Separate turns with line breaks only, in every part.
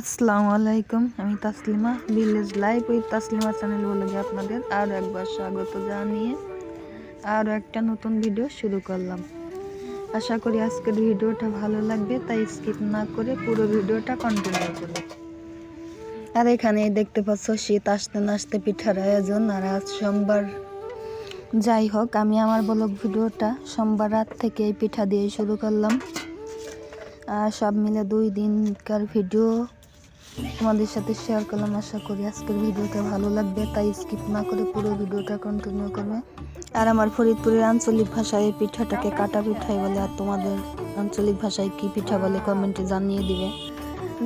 আসসালামু আলাইকুম, আমি Taslima village life with Taslima channel বলে আপনাদের আরও একবার স্বাগত জানিয়ে আরও একটা নতুন ভিডিও শুরু করলাম। আশা করি আজকের ভিডিওটা ভালো লাগবে, তাই স্কিপ না করে পুরো ভিডিওটা কন্টিনিউ করবে আর এখানে দেখতে পাচ্ছ, শীত আসতে না আসতে পিঠার আয়োজন, আর আজ সোমবার। যাই হোক, আমি আমার ব্লগ ভিডিওটা সোমবার রাত থেকে এই পিঠা দিয়ে শুরু করলাম। আর সব মিলে দুই দিনকার ভিডিও তোমাদের সাথে শেয়ার করলাম, আশা করি আজকের ভিডিওটা ভালো লাগবে, তাই স্কিপ না করে পুরো ভিডিওটা কন্টিনিউ করবে। আর আমার ফরিদপুরের আঞ্চলিক ভাষায় পিঠাটাকে কাটা পিঠাই বলে, আর তোমাদের আঞ্চলিক ভাষায় কি পিঠা বলে কমেন্টে জানিয়ে দিবে।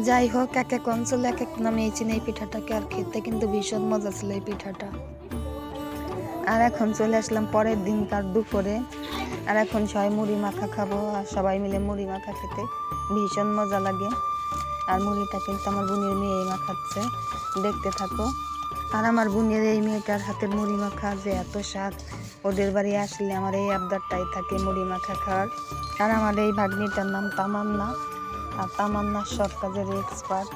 যাই হোক, এক এক অঞ্চলে এক এক নামে এই চিনি এই পিঠাটাকে, আর খেতে কিন্তু ভীষণ মজা ছিল এই পিঠাটা। আর এখন চলে আসলাম পরের দিন দিনকার দুপুরে। আর এখন সবাই মুড়ি মাখা খাব, আর সবাই মিলে মুড়ি মাখা খেতে ভীষণ মজা লাগে। আর মুড়িটা কিন্তু আমার বোনের মেয়ে এই মাখাচ্ছে দেখতে থাকো। আর আমার বোনের এই মেয়েটার হাতের মুড়ি মাখা যে এত স্বাদ। ওদের বাড়ি আসলে আমার এই আবদারটাই থাকে মুড়ি মাখা খাওয়ার। আর আমার এই ভাগ্নিটার নাম তামান্না। আর তামান্না সব কাজের এক্সপার্ট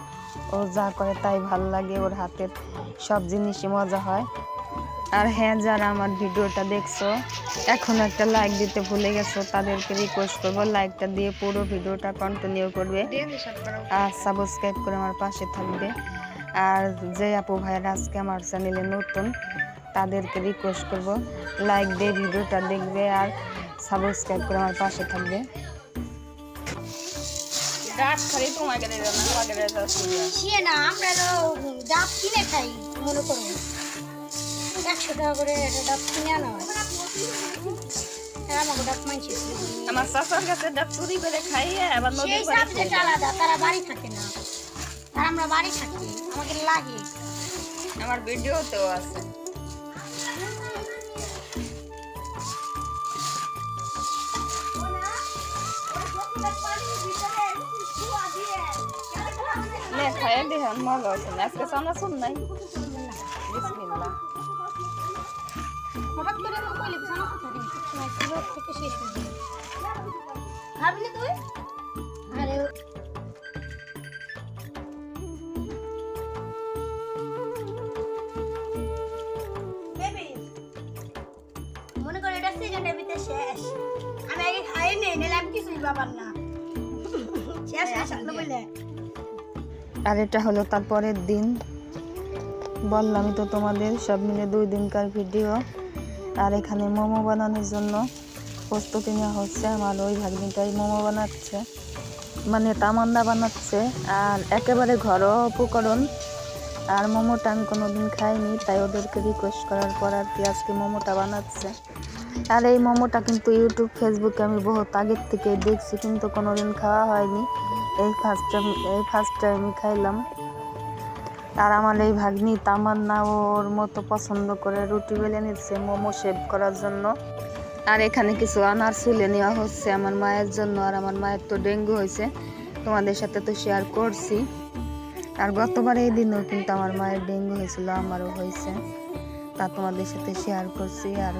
ও যা করে তাই ভালো লাগে, ওর হাতের সব জিনিসই মজা হয়। আর হ্যাঁ যারা আমার ভিডিওটা দেখছ এখন একটা লাইক দিতে ভুলে গেছো তাদেরকে রিকোয়েস্ট করব লাইকটা দিয়ে পুরো ভিডিওটা কন্টিনিউ করবে আর সাবস্ক্রাইব করে আমার পাশে থাকবে। আর যে আপু ভাইয়েরা আজকে আমার চ্যানেলে নতুন তাদেরকে রিকোয়েস্ট করব লাইক দিয়ে ভিডিওটা দেখবে আর সাবস্ক্রাইব করে আমার পাশে থাকবে।
ডাব খালি তোমাকে দেবে না আমাকে দেবে
সে না আমরা তো ডাব কিনে খাই মনে করুন একশো টাকা করে একটা ডাব কিনে আনা হয়। আর আমাকে ডাব মানছে।
আমার শাশুর কাছে ডাব চুরি করে খাইয়ে আবার নদীর
সাবজেক্ট আলাদা তারা বাড়ি থাকে না। আর আমরা বাড়ি থাকি আমাকে লাগে।
আমার ভিডিওতেও আছে। নে খাইয়ে দেখেন মজা আছে আজকে শুন নাই। বিসমিল্লাহ।
হঠাৎ করে আমার কইলে বিছানা কোথায়? দিন সময় ছিল থেকে শেষ হয়ে খাবি না তুই? আরে মনে করে এটা সেকেন্ডের ভিতরে শেষ। আমি আগে খাই নেই নিলে আমি কিছুই পাবার না। শেষ শেষ আপনি
আর এটা হলো তারপরের দিন। বললামই তো তোমাদের সব মিলে দুই দিনকার ভিডিও আর এখানে মোমো বানানোর জন্য প্রস্তুতি নেওয়া হচ্ছে। আমার ওই ভাগ্নিটাই মোমো বানাচ্ছে। মানে তামান্না বানাচ্ছে। আর একেবারে ঘরোয়া উপকরণ। আর মোমোটা আমি কোনো দিন খাইনি, তাই ওদেরকে রিকোয়েস্ট করার পর আর কি আজকে মোমোটা বানাচ্ছে। আর এই মোমোটা কিন্তু ইউটিউব ফেসবুকে আমি বহুত আগের থেকে দেখছি, কিন্তু কোনো দিন খাওয়া হয়নি। এই ফার্স্ট টাইম এই ফার্স্ট টাইমই খাইলাম। আর আমার এই ভাগ্নি তামান্না ওর মতো পছন্দ করে রুটি বেলে নিচ্ছে, মোমো শেভ করার জন্য। আর এখানে কিছু আনার চুলে নেওয়া হচ্ছে আমার মায়ের জন্য, আর আমার মায়ের তো ডেঙ্গু হয়েছে। তোমাদের সাথে তো শেয়ার করছি। আর গতবার এই দিনও কিন্তু আমার মায়ের ডেঙ্গু হয়েছিল, আমারও হয়েছে। তা তোমাদের সাথে শেয়ার করছি। আর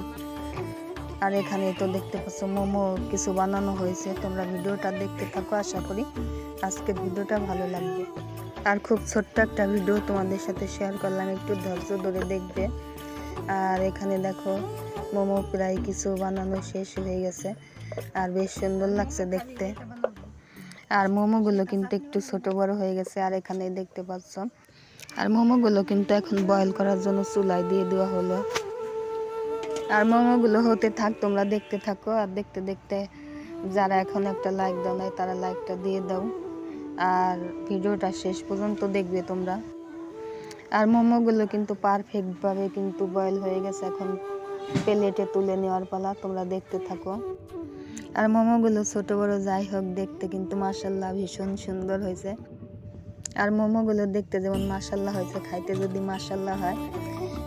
আর এখানে তো দেখতে পাচ্ছ মোমো কিছু বানানো হয়েছে। তোমরা ভিডিওটা দেখতে থাকো, আশা করি আজকের ভিডিওটা ভালো লাগবে। আর খুব ছোট্ট একটা ভিডিও তোমাদের সাথে শেয়ার করলাম, একটু ধৈর্য ধরে দেখবে। আর এখানে দেখো, মোমো প্রায় কিছু বানানো শেষ হয়ে গেছে। আর বেশ সুন্দর লাগছে দেখতে। আর মোমোগুলো কিন্তু একটু ছোট বড় হয়ে গেছে, আর এখানে দেখতে পাচ্ছ। আর মোমোগুলো কিন্তু এখন বয়েল করার জন্য চুলায় দিয়ে দেওয়া হলো। আর মোমোগুলো হতে থাক, তোমরা দেখতে থাকো। আর দেখতে দেখতে যারা এখন একটা লাইক দাও নাই, তারা লাইকটা দিয়ে দাও। আর ভিডিওটা শেষ পর্যন্ত দেখবে তোমরা। আর মোমোগুলো কিন্তু পারফেক্টভাবে কিন্তু বয়েল হয়ে গেছে, এখন প্লেটে তুলে নেওয়ার পালা, তোমরা দেখতে থাকো। আর মোমোগুলো ছোট বড় যাই হোক, দেখতে কিন্তু মাসাল্লাহ ভীষণ সুন্দর হয়েছে। আর মোমোগুলো দেখতে যেমন মাসাল্লাহ হয়েছে, খাইতে যদি মাসাল্লাহ হয়,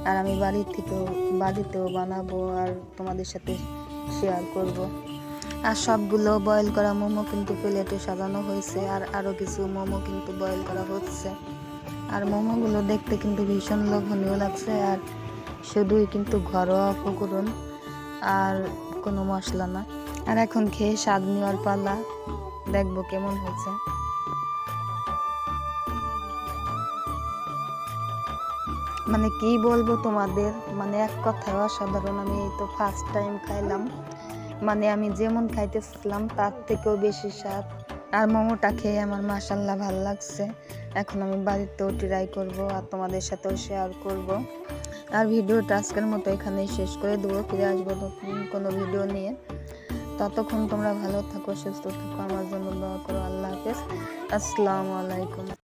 আর আমি বাড়ি থেকেও, বাড়িতেও বানাবো আর তোমাদের সাথে শেয়ার করব। আর সবগুলো বয়েল করা মোমো কিন্তু প্লেটে সাজানো হয়েছে আর আরও কিছু মোমো কিন্তু বয়েল করা হচ্ছে। আর মোমোগুলো দেখতে কিন্তু ভীষণ লোভনীয় লাগছে আর শুধুই কিন্তু ঘরোয়া উপকরণ আর কোনো মশলা না। আর এখন খেয়ে স্বাদ নেওয়ার পালা, দেখব কেমন হয়েছে। মানে কি বলব তোমাদের? মানে এক কথায় অসাধারণ, আমি এই তো ফার্স্ট টাইম খাইলাম। মানে আমি যেমন খাইতেছিলাম, তার থেকেও বেশি স্বাদ। আর মোমোটা খেয়ে আমার মাসাল্লাহ ভালো লাগছে। এখন আমি বাড়িতেও ট্রাই করব আর তোমাদের সাথেও শেয়ার করব। আর ভিডিওটা আজকের মতো এখানেই শেষ করে দেবো, ফিরে আসব কোনো ভিডিও নিয়ে। ততক্ষণ তোমরা ভালো থাকো, সুস্থ থাকো, আমার জন্য দোয়া করো, আল্লাহ হাফেজ। আসসালামু আলাইকুম।